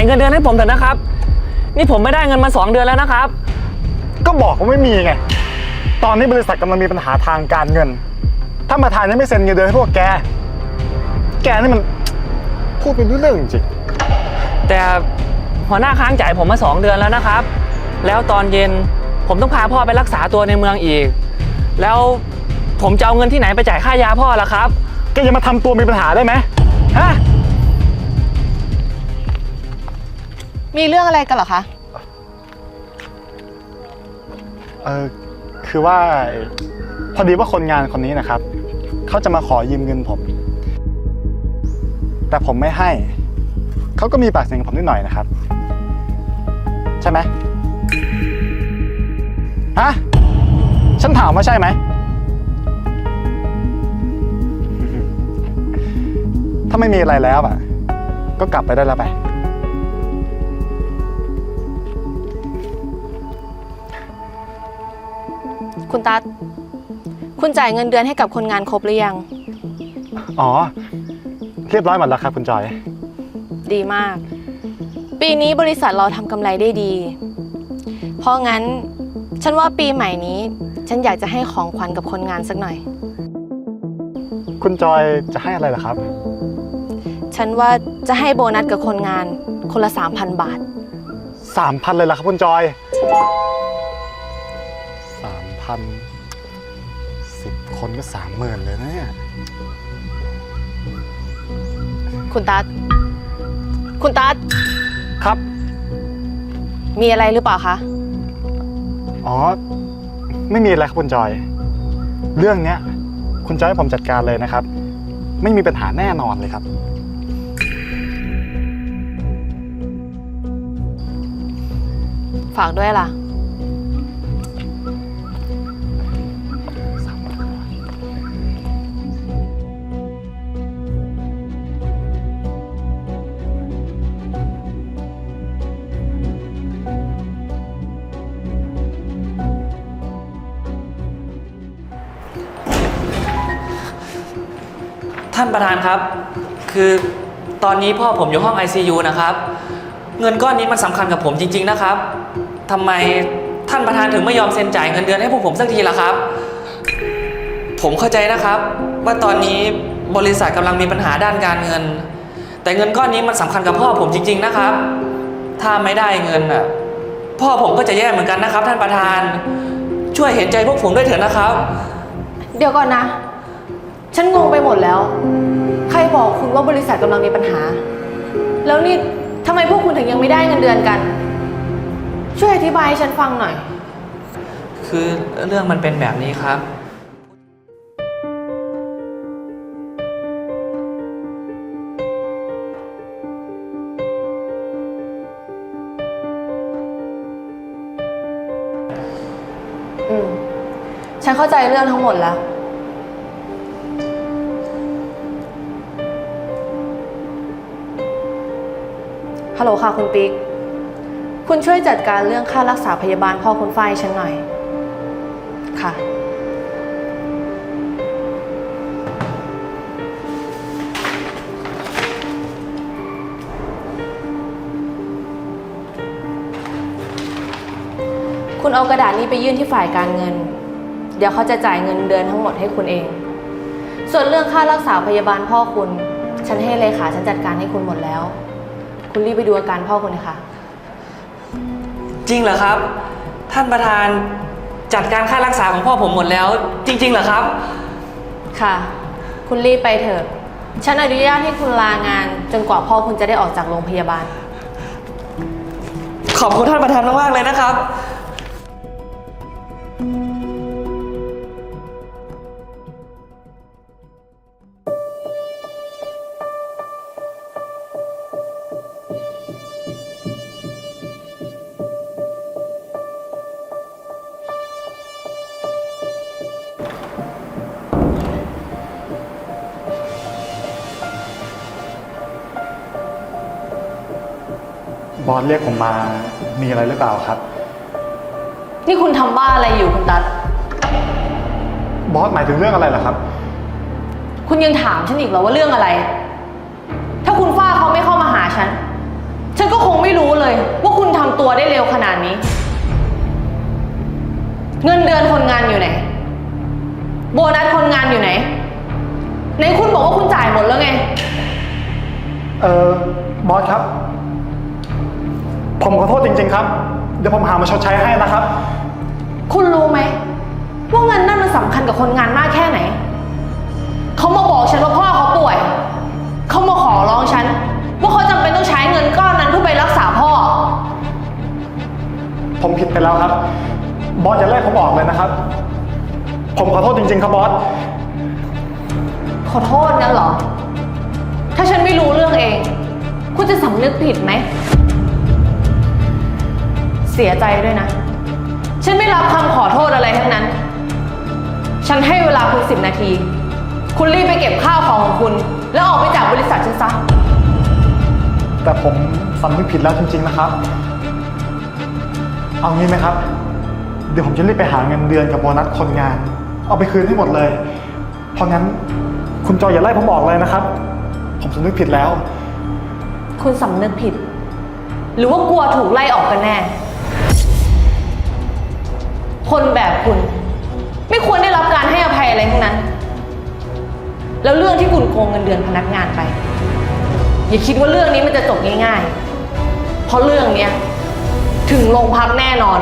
ายเงินเดือนให้ผมเถอะนะครับ นี่ผมไม่ได้เงินมาสองเดือนแล้วนะครับ ก็บอกว่าไม่มีไง ตอนนี้บริษัทกำลังมีปัญหาทางการเงิน ถ้านประธานยังไม่เซ็นเงินเดือนให้พวกแก แกนี่มันพูดเป็นเรื่องจริง แต่หัวหน้าค้างจ่ายผมมาสองเดือนแล้วนะครับ แล้วตอนเย็นผมต้องพาพ่อไปรักษาตัวในเมืองอีก แล้วผมจะเอาเงินที่ไหนไปจ่ายค่ายาพ่อล่ะครับ แกจะมาทำตัวมีปัญหาได้ไหมฮะ มีเรื่องอะไรกันเหรอคะ เออคือว่าพอดีว่าคนงานคนนี้นะครับ เขาจะมาขอยืมเงินผม แต่ผมไม่ให้ เขาก็มีปากเสียงกับผมนิดหน่อยนะครับ ใช่ไหมฮะ ฉันถามว่าใช่ไหม ถ้าไม่มีอะไรแล้วอะ ก็กลับไปได้แล้วไป คุณตั๊ดคุณจ่ายเงินเดือนให้กับคนงานครบหรือยัง อ๋อ เรียบร้อยหมดแล้วครับคุณจอย ดีมาก ปีนี้บริษัทเราทำกำไรได้ดี เพราะงั้น ฉันว่าปีใหม่นี้ ฉันอยากจะให้ของขวัญกับคนงานสักหน่อย คุณจอยจะให้อะไรล่ะครับ ฉันว่าจะให้โบนัสกับคนงานคนละ 3,000 บาท สามพันเลยล่ะครับคุณจอยสาม พันสิบคนก็สามหมื่นเลยนะเนี่ย คุณตั๊ดคุณตั๊ดครับ มีอะไรหรือเปล่าคะ อ๋อ ไม่มีอะไรครับคุณจอย เรื่องเนี้ย คุณจอยให้ผมจัดการเลยนะครับ ไม่มีปัญหาแน่นอนเลยครับ ฝากด้วยล่ะ ท่านประธานครับ คือตอนนี้พ่อผมอยู่ห้อง ICU นะครับ เงินก้อนนี้มันสำคัญกับผมจริง ๆนะครับทำไมท่านประธานถึงไม่ยอมเซ็นจ่ายเงินเดือนให้พวกผมสักทีล่ะครับ ผมเข้าใจนะครับ ว่าตอนนี้บริษัทกำลังมีปัญหาด้านการเงิน แต่เงินก้อนนี้มันสำคัญกับพ่อผมจริง ๆนะครับ ถ้าไม่ได้เงินน่ะพ่อผมก็จะแย่เหมือนกันนะครับ ท่านประธาน ช่วยเห็นใจพวกผมด้วยเถอะนะครับ เดี๋ยวก่อนนะ ฉันงงไปหมดแล้ว ใครบอกคุณว่าบริษัทกำลังมีปัญหา แล้วนี่ทำไมพวกคุณถึงยังไม่ได้เงินเดือนกัน ช่วยอธิบายให้ฉันฟังหน่อย คือเรื่องมันเป็นแบบนี้ครับ อืม ฉันเข้าใจเรื่องทั้งหมดแล้ว ฮัลโหลค่ะคุณปิ๊ก คุณช่วยจัดการเรื่องค่ารักษาพยาบาลพ่อคุณฝ้ายฉันหน่อย ค่ะ คุณเอากระดาษนี้ไปยื่นที่ฝ่ายการเงิน เดี๋ยวเขาจะจ่ายเงินเดือนทั้งหมดให้คุณเอง ส่วนเรื่องค่ารักษาพยาบาลพ่อคุณ ฉันให้เลขาฉันจัดการให้คุณหมดแล้ว คุณรีบไปดูอาการพ่อคุณนะคะ จริงเหรอครับ ท่านประธานจัดการค่ารักษาของพ่อผมหมดแล้ว จริงๆเหรอครับ ค่ะ คุณรีบไปเถอะ ฉันอนุญาตให้คุณลางาน จนกว่าพ่อคุณจะได้ออกจากโรงพยาบาล ขอบคุณท่านประธานมากๆเลยนะครับ บอสเรียกผมมา มีอะไรหรือเปล่าครับ นี่คุณทำบ้าอะไรอยู่คุณตัด บอสหมายถึงเรื่องอะไรเหรอครับ คุณยังถามฉันอีกเหรอว่าเรื่องอะไร ถ้าคุณฝ้าเขาไม่เข้ามาหาฉัน ฉันก็คงร็วขนาดนี้ เงินเดือนคนงานอยู่ไหน โบนัสคนงานอยู่ไหน ไหนคุณบอกว่าคุณจ่ายหมดแล้วไง เออบอสครับ ผมขอโทษจริง ๆ ครับ เดี๋ยวผมหามาชดใช้ให้นะครับ คุณรู้ไหมว่าเงินนั่นมันสำคัญกับคนงานมากแค่ไหน เขามาบอกฉันว่าพ่อเขาป่วย เขามาขอร้องฉัน ว่าเขาจำเป็นต้องใช้เงินก้อนนั้นเพื่อไปรักษาพ่อ ผมผิดไปแล้วครับ บอสอย่าไล่ผมออกเลยนะครับ ผมขอโทษจริง ๆ ครับบอส ขอโทษงั้นเหรอ ถ้าฉันไม่รู้เรื่องเอง คุณจะสำนึกผิดไหมเสียใจด้วยนะ ฉันไม่รับคำขอโทษอะไรทั้งนั้น ฉันให้เวลาคุณสิบนาที คุณรีบไปเก็บข้าวของของคุณ แล้วออกไปจากบริษัทฉันซะ แต่ผมสำนึกผิดแล้วจริงๆนะครับ เอางี้ไหมครับ เดี๋ยวผมจะรีบไปหาเงินเดือนกับโบนัสคนงาน เอาไปคืนให้หมดเลย เพราะงั้นคุณจอยอย่าไล่ผมออกเลยนะครับ ผมสำนึกผิดแล้ว คุณสำนึกผิด หรือว่ากลัวถูกไล่ออกกันแน่ คนแบบคุณ ไม่ควรได้รับการให้อภัยอะไรทั้งนั้น แล้วเรื่องที่คุณโกงเงินเดือนพนักงานไป อย่าคิดว่าเรื่องนี้มันจะจบง่ายๆ เพราะเรื่องเนี้ยถึงโรงพักแน่นอน